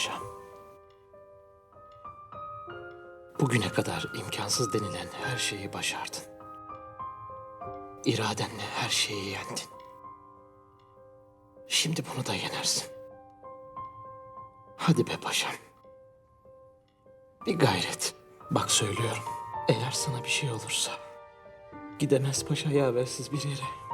paşam. Bugüne kadar imkansız denilen her şeyi başardın. İradenle her şeyi yendin. Şimdi bunu da yenersin. Hadi be paşam. Bir gayret. Bak söylüyorum. Eğer sana bir şey olursa gidemez paşa yaversiz bir yere.